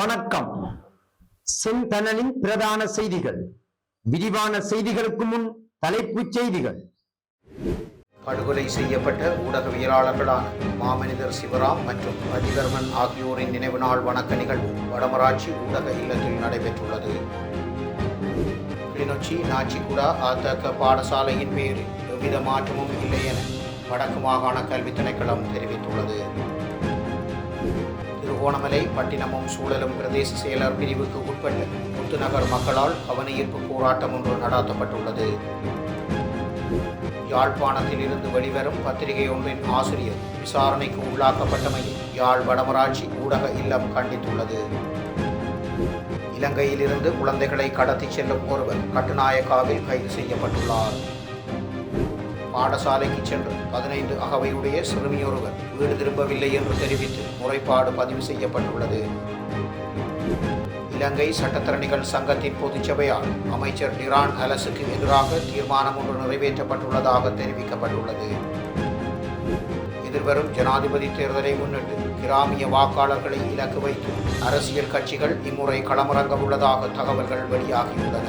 வணக்கம். செந்தனலின் பிரதான செய்திகள். விரிவான செய்திகளுக்கு முன் தலைப்புச் செய்திகள். படுகொலை செய்யப்பட்ட ஊடகவியலாளர்களான மாமனிதர் சிவராம் மற்றும் அதிகர்மன் ஆகியோரின் நினைவு நாள் வணக்க நிகழ்வு வடமராட்சி ஊடக இல்லத்தில் நடைபெற்றுள்ளது. கிளிநொச்சி நாச்சிக்குடா ஆத்தக பாடசாலையின் பேரில் எவ்வித மாற்றமும் இல்லை என வடக்கு மாகாண கல்வி திணைக்களம் தெரிவித்துள்ளது. திருகோணமலை பட்டினமும் சூழலும் பிரதேச செயலர் பிரிவுக்கு உட்பட்ட முத்துநகர் மக்களால் கவனஈர்ப்பு போராட்டம் ஒன்று நடாத்தப்பட்டுள்ளது. யாழ்ப்பாணத்தில் இருந்து வெளிவரும் பத்திரிகை ஒன்றின் ஆசிரியர் விசாரணைக்கு உள்ளாக்கப்பட்டமையை யாழ் வடமராட்சி ஊடக இல்லம் கண்டித்துள்ளது. இலங்கையிலிருந்து குழந்தைகளை கடத்திச் செல்லும் ஒருவர் கட்டுநாயக்காவில் கைது செய்யப்பட்டுள்ளார். பாடசாலைக்கு சென்று பதினைந்து அகவையுடைய சிறுமியொருவர் வீடு திரும்பவில்லை என்று தெரிவித்து முறைப்பாடு பதிவு செய்யப்பட்டுள்ளது. இலங்கை சட்டத்தரணிகள் சங்கத்தின் பொதுச்சபையால் அமைச்சர் டிரான் அலசுக்கு எதிராக தீர்மானம் ஒன்று நிறைவேற்றப்பட்டுள்ளதாக தெரிவிக்கப்பட்டுள்ளது. எதிர்வரும் ஜனாதிபதி தேர்தலை முன்னிட்டு கிராமிய வாக்காளர்களை இலக்கு வைத்து அரசியல் கட்சிகள் இம்முறை களமிறங்க உள்ளதாக தகவல்கள் வெளியாகியுள்ளன.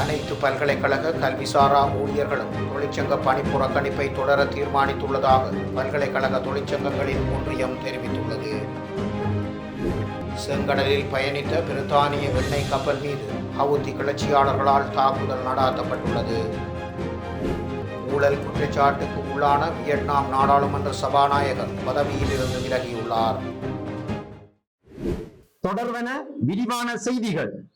அனைத்து பல்கலைக்கழக கல்விசாரா ஊழியர்களும் தொழிற்சங்க பணி புறக்கணிப்பை தொடர தீர்மானித்துள்ளதாக பல்கலைக்கழக தொழிற்சங்கங்களின் ஒன்றியம் தெரிவித்துள்ளது. செங்கடலில் பயணித்த பிரித்தானிய வெண்ணெய் கப்பல் மீது ஹவுத்தி கிளர்ச்சியாளர்களால் தாக்குதல் நடாத்தப்பட்டுள்ளது. ஊழல் குற்றச்சாட்டுக்கு உள்ளான வியட்நாம் நாடாளுமன்ற சபாநாயகர் பதவியிலிருந்து விலகியுள்ளார். தொடர்வன விரிவான செய்திகள்.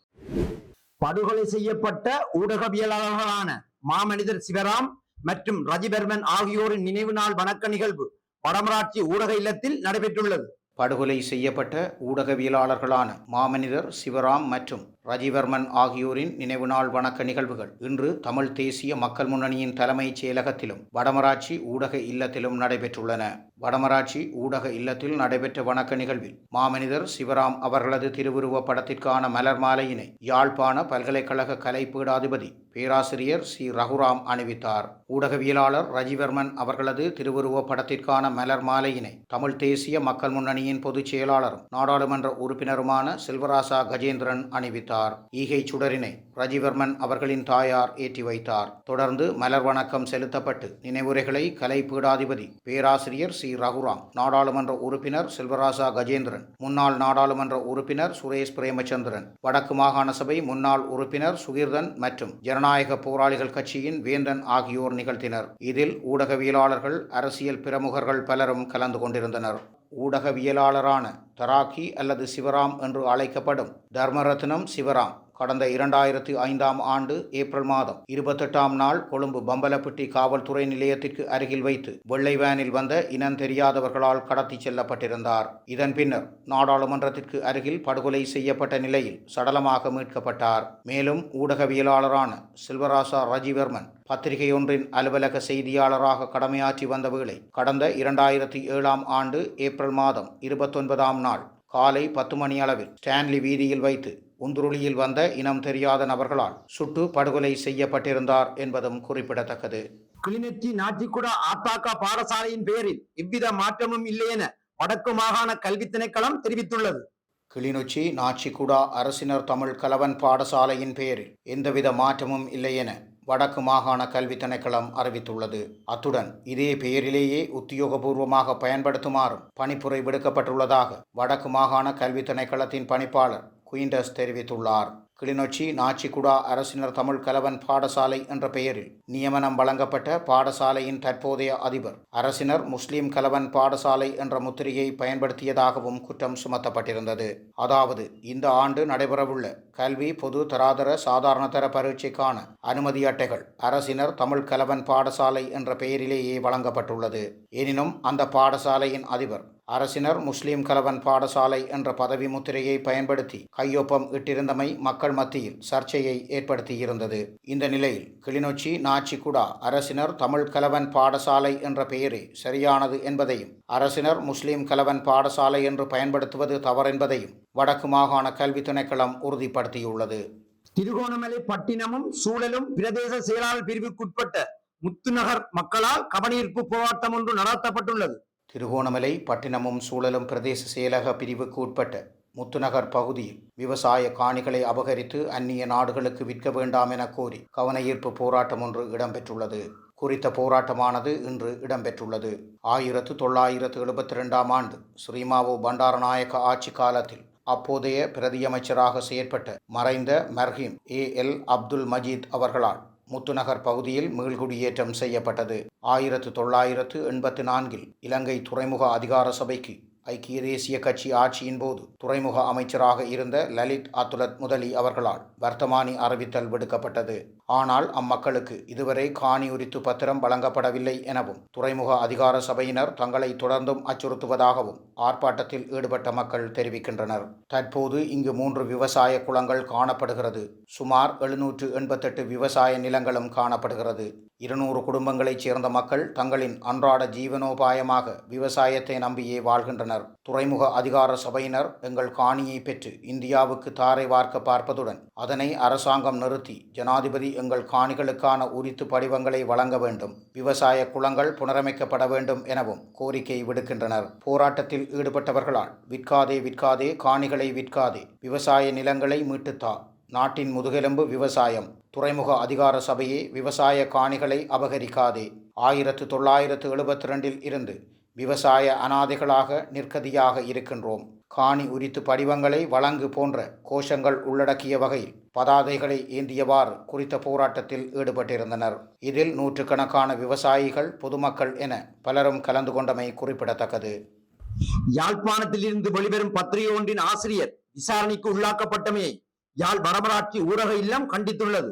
படுகொலை செய்யப்பட்ட ஊடகவியலாளர்களான மாமனிதர் சிவராம் மற்றும் ரஜிபெர்மன் ஆகியோரின் நினைவு நாள் வணக்க நிகழ்வு வடமராட்சி ஊடக இல்லத்தில் நடைபெற்றுள்ளது. படுகொலை செய்யப்பட்ட ஊடகவியலாளர்களான மாமனிதர் சிவராம் மற்றும் ரஜிவர்மன் ஆகியோரின் நினைவு நாள் வணக்க நிகழ்வுகள். இன்று தமிழ் தேசிய மக்கள் முன்னணியின் தலைமைச் செயலகத்திலும் வடமராட்சி ஊடக இல்லத்திலும் நடைபெற்றுள்ளன. வடமராட்சி ஊடக இல்லத்தில் நடைபெற்ற வணக்க நிகழ்வில் மாமனிதர் சிவராம் அவர்களது திருவுருவ படத்திற்கான மலர் மாலையினை யாழ்ப்பாண பல்கலைக்கழக கலைப்பீடாதிபதி பேராசிரியர் சி. ரகுராம் அணிவித்தார். ஊடகவியலாளர் ரஜிவர்மன் அவர்களது திருவுருவ படத்திற்கான மலர் மாலையினை தமிழ் தேசிய மக்கள் முன்னணியின் பொதுச் செயலாளரும் நாடாளுமன்ற உறுப்பினருமான செல்வராசா கஜேந்திரன் அணிவித்தார். ஈகை சுடரினை ரஜிவர்மன் அவர்களின் தாயார் ஏற்றி வைத்தார். தொடர்ந்து மலர் வணக்கம் செலுத்தப்பட்டு நினைவுரைகளை கலை பீடாதிபதி பேராசிரியர் சி. ரகுராம் நாடாளுமன்ற உறுப்பினர் செல்வராசா கஜேந்திரன் முன்னாள் நாடாளுமன்ற உறுப்பினர் சுரேஷ் பிரேமச்சந்திரன் வடக்கு மாகாண சபை முன்னாள் உறுப்பினர் சுகீர்தன் மற்றும் ஜனநாயக போராளிகள் கட்சியின் வேந்தன் ஆகியோர் நிகழ்த்தினர். இதில் ஊடகவியலாளர்கள் அரசியல் பிரமுகர்கள் பலரும் கலந்து கொண்டிருந்தனர். ஊடகவியலாளரான தராக்கி அல்லது சிவராம் என்று அழைக்கப்படும் தர்மரத்னம் சிவராம். கடந்த இரண்டாயிரத்தி ஐந்தாம் ஆண்டு ஏப்ரல் மாதம் இருபத்தெட்டாம் நாள் கொழும்பு பம்பலப்பட்டி காவல்துறை நிலையத்திற்கு அருகில் வைத்து வெள்ளை வேனில் வந்த இனம் தெரியாதவர்களால் கடத்தி செல்லப்பட்டிருந்தார். இதன் பின்னர் நாடாளுமன்றத்திற்கு அருகில் படுகொலை செய்யப்பட்ட நிலையில் சடலமாக மீட்கப்பட்டார். மேலும் ஊடகவியலாளரான செல்வராசா ரஜிவர்மன் பத்திரிகை ஒன்றின் அலுவலக செய்தியாளராக கடமையாற்றி வந்த வேளை கடந்த இரண்டாயிரத்தி ஏழாம் ஆண்டு ஏப்ரல் மாதம் இருபத்தொன்பதாம் நாள் காலை பத்து மணி அளவில் ஸ்டான்லி வீதியில் வைத்து உந்துருளியில் வந்த இனம் தெரியாத நபர்களால் சுட்டு படுகொலை செய்யப்பட்டிருந்தார் என்பதும் குறிப்பிடத்தக்கது. கிளிநொச்சி நாச்சிக்குடா ஆத்தாக்கா பாடசாலையின் பெயரில் எவ்வித மாற்றமும் இல்லை என வடக்கு மாகாண கல்வி திணைக்களம் தெரிவித்துள்ளது. கிளிநொச்சி நாச்சிக்குடா அரசினர் தமிழ் கலவன் பாடசாலையின் பெயரில் எந்தவித மாற்றமும் இல்லை என வடக்கு மாகாண கல்வி திணைக்களம் அறிவித்துள்ளது. அத்துடன் இதே பெயரிலேயே உத்தியோகபூர்வமாக பயன்படுத்துமாறும் பணிப்புரை விடுக்கப்பட்டுள்ளதாக வடக்கு மாகாண கல்வி திணைக்களத்தின் பணிப்பாளர் குயின்டஸ் தெரிவித்துள்ளார். கிளிநொச்சி நாச்சிக்குடா அரசினர் தமிழ் கலவன் பாடசாலை என்ற பெயரில் நியமனம் வழங்கப்பட்ட பாடசாலையின் தற்போதைய அதிபர். அரசினர் முஸ்லிம் கலவன் பாடசாலை என்ற முத்திரையை பயன்படுத்தியதாகவும் குற்றம் சுமத்தப்பட்டிருந்தது. அதாவது இந்த ஆண்டு நடைபெறவுள்ள கல்வி பொது தராதர சாதாரணதர பரீட்சைக்கான அனுமதி அட்டைகள் அரசினர் தமிழ் கலவன் பாடசாலை என்ற பெயரிலேயே வழங்கப்பட்டுள்ளது. எனினும் அந்த பாடசாலையின் அதிபர் அரசினர் முஸ்லிம் கலவன் பாடசாலை என்ற பதவி முத்திரையை பயன்படுத்தி கையொப்பம் இட்டிருந்தமை மக்கள் மத்தியில் சர்ச்சையை ஏற்படுத்தியிருந்தது. இந்த நிலையில் கிளிநொச்சி நாச்சிக்குடா அரசினர் தமிழ் கலவன் பாடசாலை என்ற பெயரே சரியானது என்பதையும் அரசினர் முஸ்லிம் கலவன் பாடசாலை என்று பயன்படுத்துவது தவறென்பதையும் வடக்கு மாகாண கல்வி திணைக்களம் உறுதிப்படுத்தியுள்ளது. திருகோணமலை பட்டினமும் சூழலும் பிரதேச செயலாளர் பிரிவுக்குட்பட்ட முத்துநகர் மக்களால் கவனீர்ப்பு போராட்டம் ஒன்று நடத்தப்பட்டுள்ளது. திருகோணமலை பட்டினமும் சூழலும் பிரதேச செயலக பிரிவுக்கு உட்பட்ட முத்துநகர் பகுதியில் விவசாய காணிகளை அபகரித்து அந்நிய நாடுகளுக்கு விற்க வேண்டாம் என கோரி கவனஈர்ப்பு போராட்டம் ஒன்று இடம்பெற்றுள்ளது. குறித்த போராட்டமானது இன்று இடம்பெற்றுள்ளது. ஆயிரத்து தொள்ளாயிரத்து எழுபத்தி ரெண்டாம் ஆண்டு ஸ்ரீமாவோ பண்டாரநாயக்க ஆட்சி காலத்தில் அப்போதைய பிரதியமைச்சராக செயற்பட்ட மறைந்த மர்ஹிம் ஏ எல் அப்துல் மஜீத் அவர்களால் முத்துநகர் பகுதியில் மீள்குடியேற்றம் செய்யப்பட்டது. ஆயிரத்து தொள்ளாயிரத்து எண்பத்து நான்கில் இலங்கை துறைமுக அதிகார சபைக்கு ஐக்கிய தேசிய கட்சி ஆட்சியின் போது துறைமுக அமைச்சராக இருந்த லலித் அத்துலத் முதலி அவர்களால் வர்த்தமானி அறிவித்தல் விடுக்கப்பட்டது. ஆனால் அம்மக்களுக்கு இதுவரை காணி உரித்து பத்திரம் வழங்கப்படவில்லை எனவும் துறைமுக அதிகார சபையினர் தங்களை தொடர்ந்தும் அச்சுறுத்துவதாகவும் ஆர்ப்பாட்டத்தில் ஈடுபட்ட மக்கள் தெரிவிக்கின்றனர். தற்போது இங்கு மூன்று விவசாய குளங்கள் காணப்படுகிறது. சுமார் எழுநூற்று எண்பத்தெட்டு விவசாய நிலங்களும் காணப்படுகிறது. இருநூறு குடும்பங்களைச் சேர்ந்த மக்கள் தங்களின் அன்றாட ஜீவனோபாயமாக விவசாயத்தை நம்பியே வாழ்கின்றனர். துறைமுக அதிகார சபையினர் எங்கள் காணியை பெற்று இந்தியாவுக்கு தாரை வார்க்க பார்ப்பதுடன் அதனை அரசாங்கம் நிறுத்தி ஜனாதிபதி எங்கள் காணிகளுக்கான உரித்து படிவங்களை வழங்க வேண்டும். விவசாய குளங்கள் புனரமைக்கப்பட வேண்டும் எனவும் கோரிக்கை விடுக்கின்றனர். போராட்டத்தில் ஈடுபட்டவர்களால் விற்காதே விற்காதே காணிகளை விற்காதே விவசாய நிலங்களை மீட்டுத்தா நாட்டின் முதுகெலும்பு விவசாயம். துறைமுக அதிகார சபையே விவசாய காணிகளை அபகரிக்காதே. ஆயிரத்து தொள்ளாயிரத்து எழுபத்தி ரெண்டில் இருந்து விவசாய அனாதைகளாக நிற்கதியாக இருக்கின்றோம். காணி உரித்து படிவங்களை வழங்கு போன்ற கோஷங்கள் உள்ளடக்கிய வகையில் பதாதைகளை ஏந்தியவாறு குறித்த போராட்டத்தில் ஈடுபட்டிருந்தனர். இதில் நூற்றுக்கணக்கான விவசாயிகள் பொதுமக்கள் என பலரும் கலந்து கொண்டமை குறிப்பிடத்தக்கது. யாழ்ப்பாணத்தில் இருந்து வெளிவரும் பத்திரிகை ஒன்றின் ஆசிரியர் விசாரணைக்கு உள்ளாக்கப்பட்டமையை யாழ் வடமராட்சி ஊரக இல்லம் கண்டித்துள்ளது.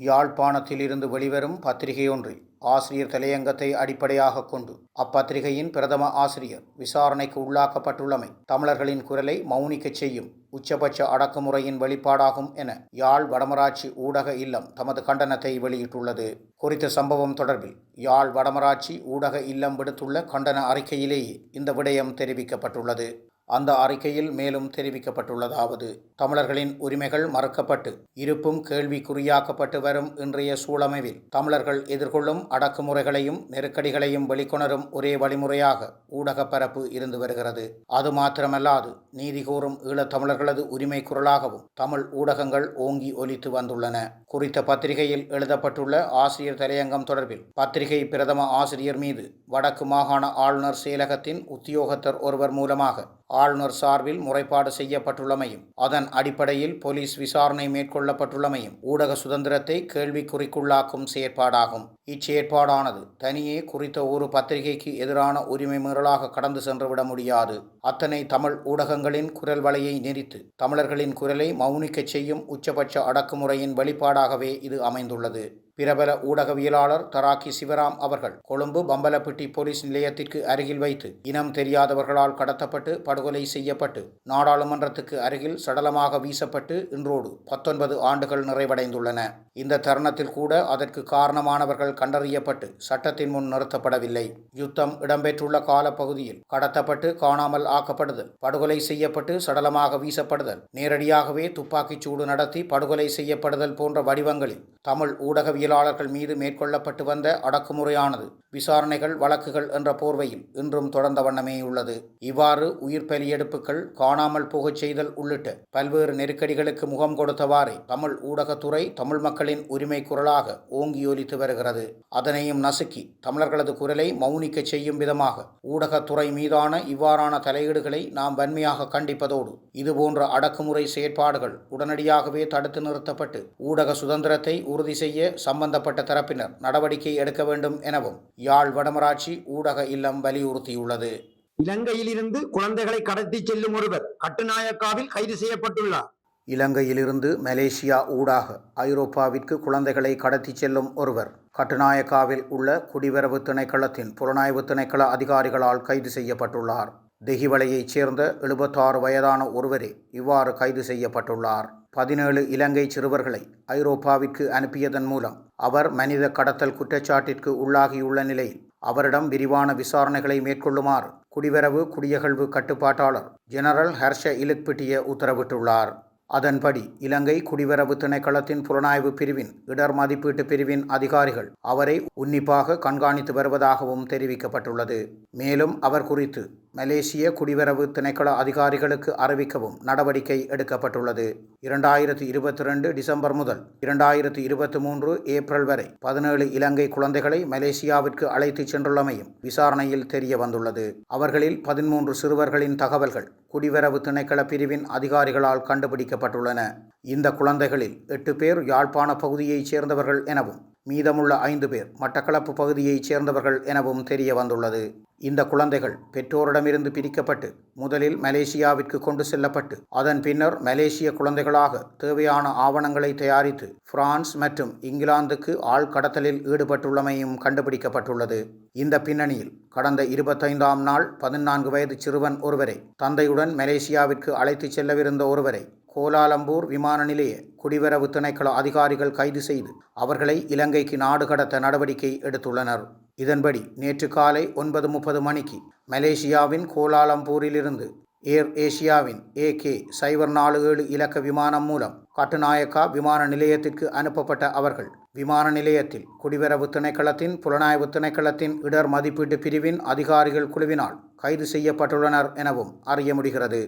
யாழ்ப்பாணத்திலிருந்து வெளிவரும் பத்திரிகையொன்றில் ஆசிரியர் தலையங்கத்தை அடிப்படையாக கொண்டு அப்பத்திரிகையின் பிரதம ஆசிரியர் விசாரணைக்கு உள்ளாக்கப்பட்டுள்ளமை தமிழர்களின் குரலை மௌனிக்கச் செய்யும் உச்சபட்ச அடக்குமுறையின் வெளிப்பாடாகும் என யாழ் வடமராட்சி ஊடக இல்லம் தமது கண்டனத்தை வெளியிட்டுள்ளது. குறித்த சம்பவம் தொடர்பில் யாழ் வடமராட்சி ஊடக இல்லம் விடுத்துள்ள கண்டன அறிக்கையிலேயே இந்த விடயம் தெரிவிக்கப்பட்டுள்ளது. அந்த அறிக்கையில் மேலும் தெரிவிக்கப்பட்டுள்ளதாவது தமிழர்களின் உரிமைகள் மறுக்கப்பட்டு இருப்பும் கேள்விக்குறியாக்கப்பட்டு வரும் இன்றைய சூழமைவில் தமிழர்கள் எதிர்கொள்ளும் அடக்குமுறைகளையும் நெருக்கடிகளையும் வெளிக்கொணரும் ஒரே வழிமுறையாக ஊடக பரப்பு இருந்து வருகிறது. அது மாத்திரமல்லாது நீதி கோரும் ஈழத்தமிழர்களது உரிமை குரலாகவும் தமிழ் ஊடகங்கள் ஓங்கி ஒலித்து வந்துள்ளன. குறித்த பத்திரிகையில் எழுதப்பட்டுள்ள ஆசிரியர் தலையங்கம் தொடர்பில் பத்திரிகை பிரதம ஆசிரியர் மீது வடக்கு மாகாண ஆளுநர் செயலகத்தின் உத்தியோகத்தர் ஒருவர் மூலமாக ஆளுநர் சார்பில் முறைப்பாடு செய்யப்பட்டுள்ளமையும் அதன் அடிப்படையில் போலீஸ் விசாரணை மேற்கொள்ளப்பட்டுள்ளமையும் ஊடக சுதந்திரத்தை கேள்விக்குறிக்குள்ளாக்கும் செயற்பாடாகும். இச்செயற்பாடானது தனியே குறித்த ஒரு பத்திரிகைக்கு எதிரான உரிமை மீறலாக கடந்து சென்றுவிட முடியாது. அத்தனை தமிழ் ஊடகங்களின் குரல் வலையை நெறித்து தமிழர்களின் குரலை மௌனிக்கச் செய்யும் உச்சபட்ச அடக்குமுறையின் வெளிப்பாடாகவே இது அமைந்துள்ளது. பிரபல ஊடகவியலாளர் தராக்கி சிவராம் அவர்கள் கொழும்பு பம்பலப்பிட்டி போலீஸ் நிலையத்திற்கு அருகில் வைத்து இனம் தெரியாதவர்களால் கடத்தப்பட்டு படுகொலை செய்யப்பட்டு நாடாளுமன்றத்துக்கு அருகில் சடலமாக வீசப்பட்டு இன்றோடு பத்தொன்பது ஆண்டுகள் நிறைவடைந்துள்ளன. இந்த தருணத்தில் கூட அதற்கு காரணமானவர்கள் கண்டறியப்பட்டு சட்டத்தின் முன் நிறுத்தப்படவில்லை. யுத்தம் இடம்பெற்றுள்ள காலப்பகுதியில் கடத்தப்பட்டு காணாமல் ஆக்கப்படுதல் படுகொலை செய்யப்பட்டு சடலமாக வீசப்படுதல் நேரடியாகவே துப்பாக்கிச் சூடு நடத்தி படுகொலை செய்யப்படுதல் போன்ற வடிவங்களில் தமிழ் ஊடகவியலாளர்கள் மீது மேற்கொள்ளப்பட்டு வந்த அடக்குமுறையானது. விசாரணைகள் வழக்குகள் என்ற போர்வையில் இன்றும் தொடர்ந்த வண்ணமே உள்ளது. இவ்வாறு உயிர் பலியெடுப்புகள் காணாமல் போகச் செய்தல் உள்ளிட்ட பல்வேறு நெருக்கடிகளுக்கு முகம் கொடுத்தவாறே தமிழ் ஊடகத்துறை தமிழ் மக்களின் உரிமை குரலாக ஓங்கியொலித்து வருகிறது. அதனையும் நசுக்கி தமிழர்களது குரலை மௌனிக்கச் செய்யும் விதமாக ஊடகத்துறை மீதான இவ்வாறான தலையீடுகளை நாம் வன்மையாக கண்டிப்பதோடு இதுபோன்ற அடக்குமுறை செயற்பாடுகள் உடனடியாகவே தடுத்து நிறுத்தப்பட்டு ஊடக சுதந்திரத்தை உறுதி செய்ய சம்பந்தப்பட்ட தரப்பினர் நடவடிக்கை எடுக்க வேண்டும் எனவும் யாழ் வடமராட்சி ஊடக இல்லம் வலியுறுத்தியுள்ளது. இலங்கையிலிருந்து குழந்தைகளை கடத்தி செல்லும் ஒருவர் கட்டுநாயக்காவில் கைது செய்யப்பட்டுள்ளார். இலங்கையிலிருந்து மலேசியா ஊடாக ஐரோப்பாவிற்கு குழந்தைகளை கடத்திச் செல்லும் ஒருவர் கட்டுநாயக்காவில் உள்ள குடிவரவு திணைக்களத்தின் புலனாய்வு திணைக்கள அதிகாரிகளால் கைது செய்யப்பட்டுள்ளார். தெஹிவளையைச் சேர்ந்த எழுபத்தாறு வயதான ஒருவரே இவ்வாறு கைது செய்யப்பட்டுள்ளார். பதினேழு இலங்கை சிறுவர்களை ஐரோப்பாவிற்கு அனுப்பியதன் மூலம் அவர் மனித கடத்தல் குற்றச்சாட்டிற்கு உள்ளாகியுள்ள நிலையில் அவரிடம் விரிவான விசாரணைகளை மேற்கொள்ளுமாறு குடிவரவு குடியகழ்வு கட்டுப்பாட்டாளர் ஜெனரல் ஹர்ஷ இலுக்பிட்டிய உத்தரவிட்டுள்ளார். அதன்படி இலங்கை குடிவரவு திணைக்களத்தின் புலனாய்வு பிரிவின் இடர் மதிப்பீட்டு பிரிவின் அதிகாரிகள் அவரை உன்னிப்பாக கண்காணித்து வருவதாகவும் தெரிவிக்கப்பட்டுள்ளது. மேலும் அவர் குறித்து மலேசிய குடிவரவு திணைக்கள அதிகாரிகளுக்கு அறிவிக்கவும் நடவடிக்கை எடுக்கப்பட்டுள்ளது. இரண்டாயிரத்தி இருபத்தி ரெண்டு டிசம்பர் முதல் இரண்டாயிரத்தி இருபத்தி மூன்று ஏப்ரல் வரை பதினேழு இலங்கை குழந்தைகளை மலேசியாவிற்கு அழைத்துச் சென்றுள்ளமையும் விசாரணையில் தெரிய வந்துள்ளது. அவர்களில் பதிமூன்று சிறுவர்களின் தகவல்கள் குடிவரவு திணைக்கள பிரிவின் அதிகாரிகளால் கண்டுபிடிக்கப்பட்டுள்ளன. இந்த குழந்தைகளில் எட்டு பேர் யாழ்ப்பாண பகுதியைச் சேர்ந்தவர்கள் எனவும் மீதமுள்ள ஐந்து பேர் மட்டக்களப்பு பகுதியைச் சேர்ந்தவர்கள் எனவும் தெரிய வந்துள்ளது. இந்த குழந்தைகள் பெற்றோரிடமிருந்து பிரிக்கப்பட்டு முதலில் மலேசியாவிற்கு கொண்டு செல்லப்பட்டு அதன் பின்னர் மலேசிய குழந்தைகளாக தேவையான ஆவணங்களை தயாரித்து பிரான்ஸ் மற்றும் இங்கிலாந்துக்கு ஆள் கடத்தலில் ஈடுபட்டுள்ளமையும் கண்டுபிடிக்கப்பட்டுள்ளது. இந்த பின்னணியில் கடந்த இருபத்தைந்தாம் நாள் பதினான்கு வயது சிறுவன் ஒருவரை தந்தையுடன் மலேசியாவிற்கு அழைத்துச் செல்லவிருந்த ஒருவரை கோலாலம்பூர் விமான நிலைய குடிவரவு திணைக்கள அதிகாரிகள் கைது செய்து அவர்களை இலங்கைக்கு நாடு கடத்த நடவடிக்கை எடுத்துள்ளனர். இதன்படி நேற்று காலை ஒன்பது முப்பது மணிக்கு மலேசியாவின் கோலாலம்பூரிலிருந்து ஏர் ஏசியாவின் ஏகே சைபர் நாலு ஏழு இலக்க விமானம் மூலம் கட்டுநாயக்கா விமான நிலையத்திற்கு அனுப்பப்பட்ட அவர்கள் விமான நிலையத்தில் குடிவரவு திணைக்களத்தின் புலனாய்வு திணைக்களத்தின் இடர் மதிப்பீட்டு பிரிவின் அதிகாரிகள் குழுவினால் கைது செய்யப்பட்டுள்ளனர் எனவும் அறிய முடிகிறது.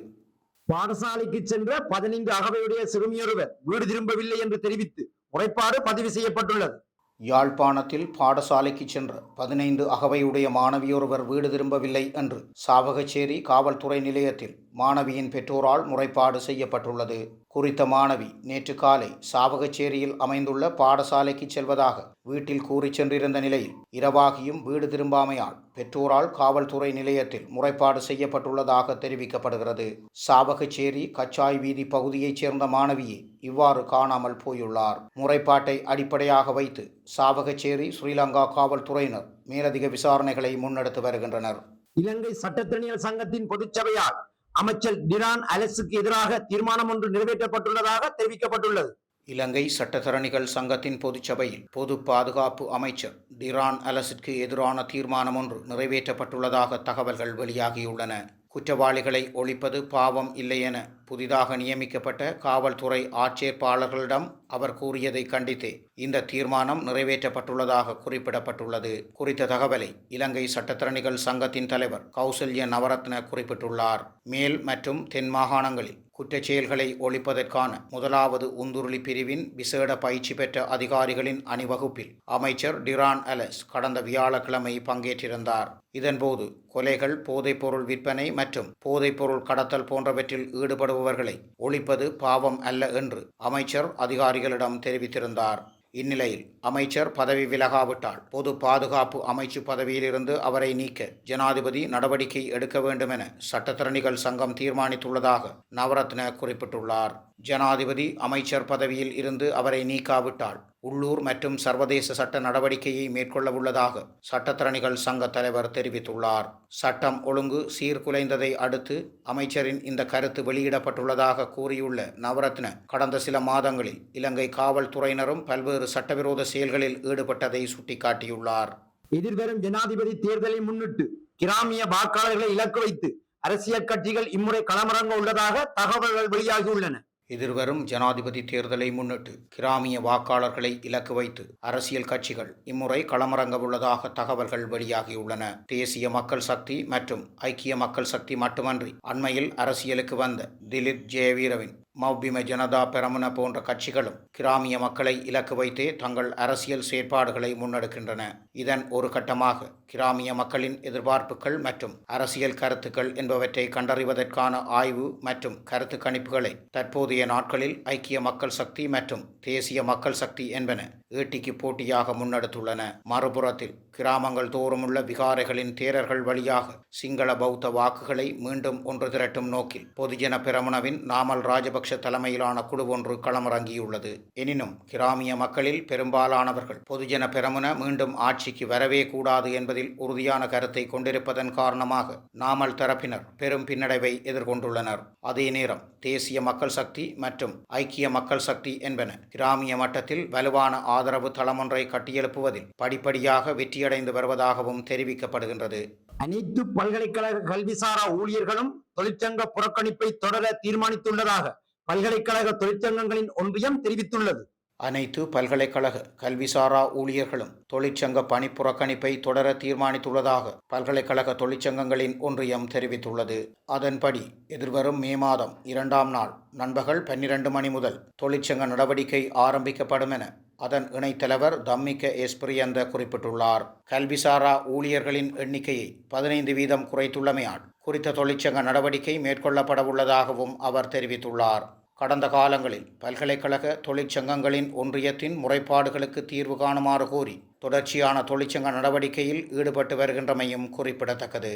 பாடசாலைக்கு சென்ற பதினைந்து அகவையுடைய சிறுமியொருவர் வீடு திரும்பவில்லை என்று தெரிவித்து முறைப்பாடு பதிவு செய்யப்பட்டுள்ளது. யாழ்ப்பாணத்தில் பாடசாலைக்கு சென்ற பதினைந்து அகவையுடைய மாணவியொருவர் வீடு திரும்பவில்லை என்று சாவகச்சேரி காவல்துறை நிலையத்தில் மாணவியின் பெற்றோரால் முறைப்பாடு செய்யப்பட்டுள்ளது. குறித்த மாணவி நேற்று காலை சாவகச்சேரியில் அமைந்துள்ள பாடசாலைக்கு செல்வதாக வீட்டில் கூறி சென்றிருந்த நிலையில் இரவாகியும் வீடு திரும்பாமையால் பெற்றோரால் காவல்துறை நிலையத்தில் முறைப்பாடு செய்யப்பட்டுள்ளதாக தெரிவிக்கப்படுகிறது. சாவகச்சேரி கச்சாய் வீதி பகுதியைச் சேர்ந்த மாணவியே இவ்வாறு காணாமல் போயுள்ளார். முறைப்பாட்டை அடிப்படையாக வைத்து சாவகச்சேரி ஸ்ரீலங்கா காவல்துறையினர் மேலதிக விசாரணைகளை முன்னெடுத்து வருகின்றனர். இலங்கை சட்டத்திறனியல் சங்கத்தின் பொதுச்சபையால் அமைச்சர் டிரான் அலெஸுக்கு எதிராக தீர்மானம் ஒன்று நிறைவேற்றப்பட்டுள்ளதாக தெரிவிக்கப்பட்டுள்ளது. இலங்கை சட்டத்தரணிகள் சங்கத்தின் பொதுச்சபையில் பொது பாதுகாப்பு அமைச்சர் டிரான் அலசிற்கு எதிரான தீர்மானம் ஒன்று நிறைவேற்றப்பட்டுள்ளதாக தகவல்கள் வெளியாகியுள்ளன. குற்றவாளிகளை ஒழிப்பது பாவம் இல்லை என புதிதாக நியமிக்கப்பட்ட காவல்துறை ஆட்சேர்ப்பாளர்களிடம் அவர் கூறியதை கண்டித்து இந்த தீர்மானம் நிறைவேற்றப்பட்டுள்ளதாக குறிப்பிடப்பட்டுள்ளது. குறித்த தகவலை இலங்கை சட்டத்தரணிகள் சங்கத்தின் தலைவர் கௌசல்ய நவரத்ன குறிப்பிட்டுள்ளார். மேல் மற்றும் தென் மாகாணங்களில் குற்றச் செயல்களை ஒழிப்பதற்கான முதலாவது உந்துருளி பிரிவின் விசேட பயிற்சி பெற்ற அதிகாரிகளின் அணிவகுப்பில் அமைச்சர் டிரான் அலஸ் கடந்த வியாழக்கிழமை பங்கேற்றிருந்தார். இதன்போது கொலைகள் போதைப்பொருள் விற்பனை மற்றும் போதைப்பொருள் கடத்தல் போன்றவற்றில் ஈடுபடுபவர்களை ஒழிப்பது பாவம் அல்ல என்று அமைச்சர் அதிகாரிகளிடம் தெரிவித்திருந்தார். இந்நிலையில் அமைச்சர் பதவி விலகாவிட்டால் பொது பாதுகாப்பு அமைச்சு பதவியிலிருந்து அவரை நீக்க ஜனாதிபதி நடவடிக்கை எடுக்க வேண்டும் என சட்டத்தரணிகள் சங்கம் தீர்மானித்துள்ளதாக நவரத்ன குறிப்பிட்டுள்ளார். ஜனாதிபதி அமைச்சர் பதவியில் இருந்து அவரை நீக்காவிட்டால் உள்ளூர் மற்றும் சர்வதேச சட்ட நடவடிக்கையை மேற்கொள்ள உள்ளதாக சட்டத்தரணிகள் சங்க தலைவர் தெரிவித்துள்ளார். சட்டம் ஒழுங்கு சீர்குலைந்ததை அடுத்து அமைச்சரின் இந்த கருத்து வெளியிடப்பட்டுள்ளதாக கூறியுள்ள நவரத்ன கடந்த சில மாதங்களில் இலங்கை காவல்துறையினரும் பல்வேறு சட்டவிரோத செயல்களில் ஈடுபட்டதை சுட்டிக்காட்டியுள்ளார். எதிர்வரும் ஜனாதிபதி தேர்தலை முன்னிட்டு கிராமிய வாக்காளர்களை இலக்கு வைத்து அரசியல் கட்சிகள் இம்முறை களமிறங்க உள்ளதாக தகவல்கள் வெளியாகியுள்ளன. எதிர்வரும் ஜனாதிபதி தேர்தலை முன்னிட்டு கிராமிய வாக்காளர்களை இலக்கு வைத்து அரசியல் கட்சிகள் இம்முறை களமிறங்க உள்ளதாக தகவல்கள் வெளியாகியுள்ளன. தேசிய மக்கள் சக்தி மற்றும் ஐக்கிய மக்கள் சக்தி மட்டுமன்றி அண்மையில் அரசியலுக்கு வந்த திலீப் ஜெயவீரவின் மௌபிம ஜனதா பெரமுன போன்ற கட்சிகளும் கிராமிய மக்களை இலக்கு வைத்தே தங்கள் அரசியல் செயற்பாடுகளை முன்னெடுக்கின்றன. இதன் ஒரு கட்டமாக கிராமிய மக்களின் எதிர்பார்ப்புகள் மற்றும் அரசியல் கருத்துக்கள் என்பவற்றை கண்டறிவதற்கான ஆய்வு மற்றும் கருத்து கணிப்புகளை தற்போதைய நாட்களில் ஐக்கிய மக்கள் சக்தி மற்றும் தேசிய மக்கள் சக்தி என்பன ஈட்டிக்கு போட்டியாக முன்னெடுத்துள்ளன. மறுபுறத்தில் கிராமங்கள் தோறுமுள்ள விகாரைகளின் தேரர்கள் வழியாக சிங்கள பௌத்த வாக்குகளை மீண்டும் ஒன்று திரட்டும் நோக்கில் பொதுஜன பெரமுனவின் நாமல் ராஜபக்ச ராஜபக்ஷ தலைமையிலான குழு ஒன்று களமிறங்கியுள்ளது. எனினும் கிராமிய மக்களில் பெரும்பாலானவர்கள் பொதுஜன பெரமுன மீண்டும் ஆட்சிக்கு வரவே கூடாது என்பதில் உறுதியான கருத்தை கொண்டிருப்பதன் காரணமாக நாமல் தரப்பினர் பெரும் பின்னடைவை எதிர்கொண்டுள்ளனர். அதே நேரம் தேசிய மக்கள் சக்தி மற்றும் ஐக்கிய மக்கள் சக்தி என்பன கிராமிய மட்டத்தில் வலுவான ஆதரவு தளமொன்றை கட்டியெழுப்புவதில் படிப்படியாக வெற்றியடைந்து வருவதாகவும் தெரிவிக்கப்படுகின்றது. அனைத்து பல்கலைக்கழக கல்விசாரா ஊழியர்களும் தொழிற்சங்க புறக்கணிப்பை தொடர தீர்மானித்துள்ளதாக பல்கலைக்கழக தொழிற்சங்கங்களின் ஒன்றியம் தெரிவித்துள்ளது. அனைத்து பல்கலைக்கழக கல்விசாரா ஊழியர்களும் தொழிற்சங்க பணி புறக்கணிப்பை தொடர தீர்மானித்துள்ளதாக பல்கலைக்கழக தொழிற்சங்கங்களின் ஒன்றியம் தெரிவித்துள்ளது. அதன்படி எதிர்வரும் மே மாதம் இரண்டாம் நாள் நண்பகல் பன்னிரண்டு மணி முதல் தொழிற்சங்க நடவடிக்கை ஆரம்பிக்கப்படும் என அதன் இணைத்தலைவர் தம்மிக்க எஸ் பிரியந்த குறிப்பிட்டுள்ளார். கல்விசாரா ஊழியர்களின் எண்ணிக்கையை பதினைந்து வீதம் குறைத்துள்ளமையால் குறித்த தொழிற்சங்க நடவடிக்கை மேற்கொள்ளப்படவுள்ளதாகவும் அவர் தெரிவித்துள்ளார். கடந்த காலங்களில் பல்கலைக்கழக தொழிற்சங்கங்களின் ஒன்றியத்தின் முறைப்பாடுகளுக்கு தீர்வு காணுமாறு கோரி தொடர்ச்சியான தொழிற்சங்க நடவடிக்கையில் ஈடுபட்டு வருகின்றமையும் குறிப்பிடத்தக்கது.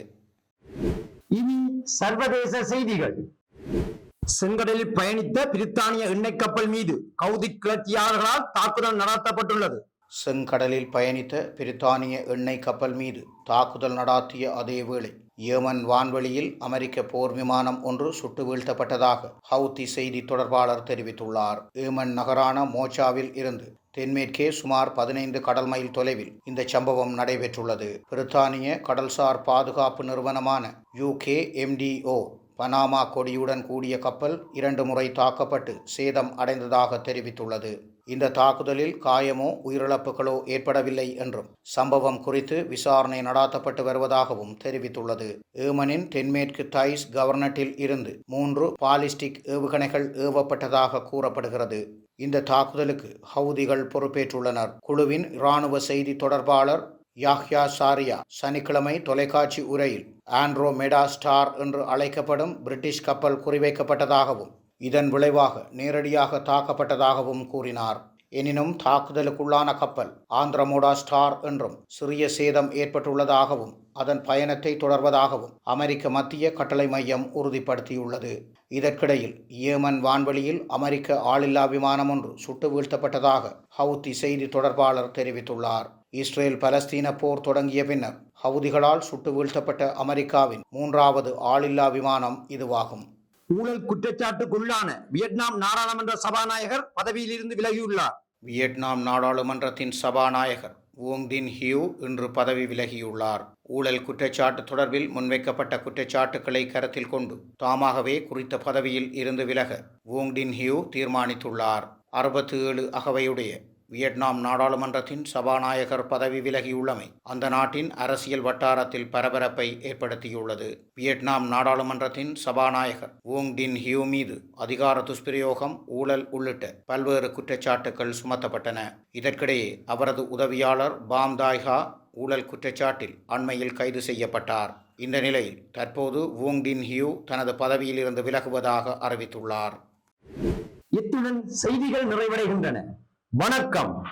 இனி சர்வதேச செய்திகள். செங்கடலில் பயணித்த பிரித்தானிய எண்ணெய் கப்பல் மீது கவுதி கிளர்ச்சியாளர்களால் தாக்குதல் நடத்தப்பட்டுள்ளது. செங்கடலில் பயணித்த பிரித்தானிய எண்ணெய் கப்பல் மீது தாக்குதல் நடாத்திய அதேவேளை ஏமன் வான்வெளியில் அமெரிக்க போர் விமானம் ஒன்று சுட்டு வீழ்த்தப்பட்டதாக ஹவுத்தி செய்தி தொடர்பாளர் தெரிவித்துள்ளார். ஏமன் நகரான மோச்சாவில் இருந்து தென்மேற்கே சுமார் பதினைந்து கடல் மைல் தொலைவில் இந்த சம்பவம் நடைபெற்றுள்ளது. பிரித்தானிய கடல்சார் பாதுகாப்பு நிறுவனமான யூகே எம்டிஓ பனாமா கொடியுடன் கூடிய கப்பல் இரண்டு முறை தாக்கப்பட்டு சேதம் அடைந்ததாக தெரிவித்துள்ளது. இந்த தாக்குதலில் காயமோ உயிரிழப்புகளோ ஏற்படவில்லை என்றும் சம்பவம் குறித்து விசாரணை நடாத்தப்பட்டு வருவதாகவும் தெரிவித்துள்ளது. ஏமனின் தென்மேற்கு தைஸ் கவர்னட்டில் இருந்து மூன்று பாலிஸ்டிக் ஏவுகணைகள் ஏவப்பட்டதாக கூறப்படுகிறது. இந்த தாக்குதலுக்கு ஹவுதிகள் பொறுப்பேற்றுள்ளனர். குழுவின் இராணுவ செய்தி தொடர்பாளர் யாஹ்யா சாரியா சனிக்கிழமை தொலைக்காட்சி உரையில் ஆண்ட்ரோமெடா ஸ்டார் என்று அழைக்கப்படும் பிரிட்டிஷ் கப்பல் குறிவைக்கப்பட்டதாகவும் இதன் விளைவாக நேரடியாக தாக்கப்பட்டதாகவும் கூறினார். எனினும் தாக்குதலுக்குள்ளான கப்பல் ஆந்திரமோடா ஸ்டார் என்றும் சிறிய சேதம் ஏற்பட்டுள்ளதாகவும் அதன் பயணத்தை தொடர்வதாகவும் அமெரிக்க மத்திய கட்டளை மையம் உறுதிப்படுத்தியுள்ளது. இதற்கிடையில் ஏமன் வான்வெளியில் அமெரிக்க ஆளில்லா விமானம் ஒன்று சுட்டு வீழ்த்தப்பட்டதாக ஹவுத்தி செய்தி தொடர்பாளர் தெரிவித்துள்ளார். இஸ்ரேல் பலஸ்தீன போர் தொடங்கிய பின்னர் ஹவுதிகளால் சுட்டு வீழ்த்தப்பட்ட அமெரிக்காவின் மூன்றாவது ஆளில்லா விமானம் இதுவாகும். ஊழல் குற்றச்சாட்டுக்குள்ளான வியட்நாம் நாடாளுமன்ற சபாநாயகர் பதவியிலிருந்து விலகியுள்ளார். வியட்நாம் நாடாளுமன்றத்தின் சபாநாயகர் ஓங் தின் ஹியூ இன்று பதவி விலகியுள்ளார். ஊழல் குற்றச்சாட்டு தொடர்பில் முன்வைக்கப்பட்ட குற்றச்சாட்டுக்களை கருத்தில் கொண்டு தாமாகவே குறித்த பதவியில் இருந்து விலக ஓங் டின் ஹியூ தீர்மானித்துள்ளார். அறுபத்தி ஏழு அகவையுடைய வியட்நாம் நாடாளுமன்றத்தின் சபாநாயகர் பதவி விலகியுள்ளமை அந்த நாட்டின் அரசியல் வட்டாரத்தில் பரபரப்பை ஏற்படுத்தியுள்ளது. வியட்நாம் நாடாளுமன்றத்தின் சபாநாயகர் ஓங் டின் ஹியூ மீது அதிகார துஷ்பிரயோகம் ஊழல் உள்ளிட்ட பல்வேறு குற்றச்சாட்டுகள் சுமத்தப்பட்டன. இதற்கிடையே அவரது உதவியாளர் பாம் தாய்ஹா ஊழல் குற்றச்சாட்டில் அண்மையில் கைது செய்யப்பட்டார். இந்த நிலையில் தற்போது ஓங் டின் ஹியூ தனது பதவியிலிருந்து விலகுவதாக அறிவித்துள்ளார். இத்துடன் செய்திகள் நிறைவடைகின்றன. வணக்கம்.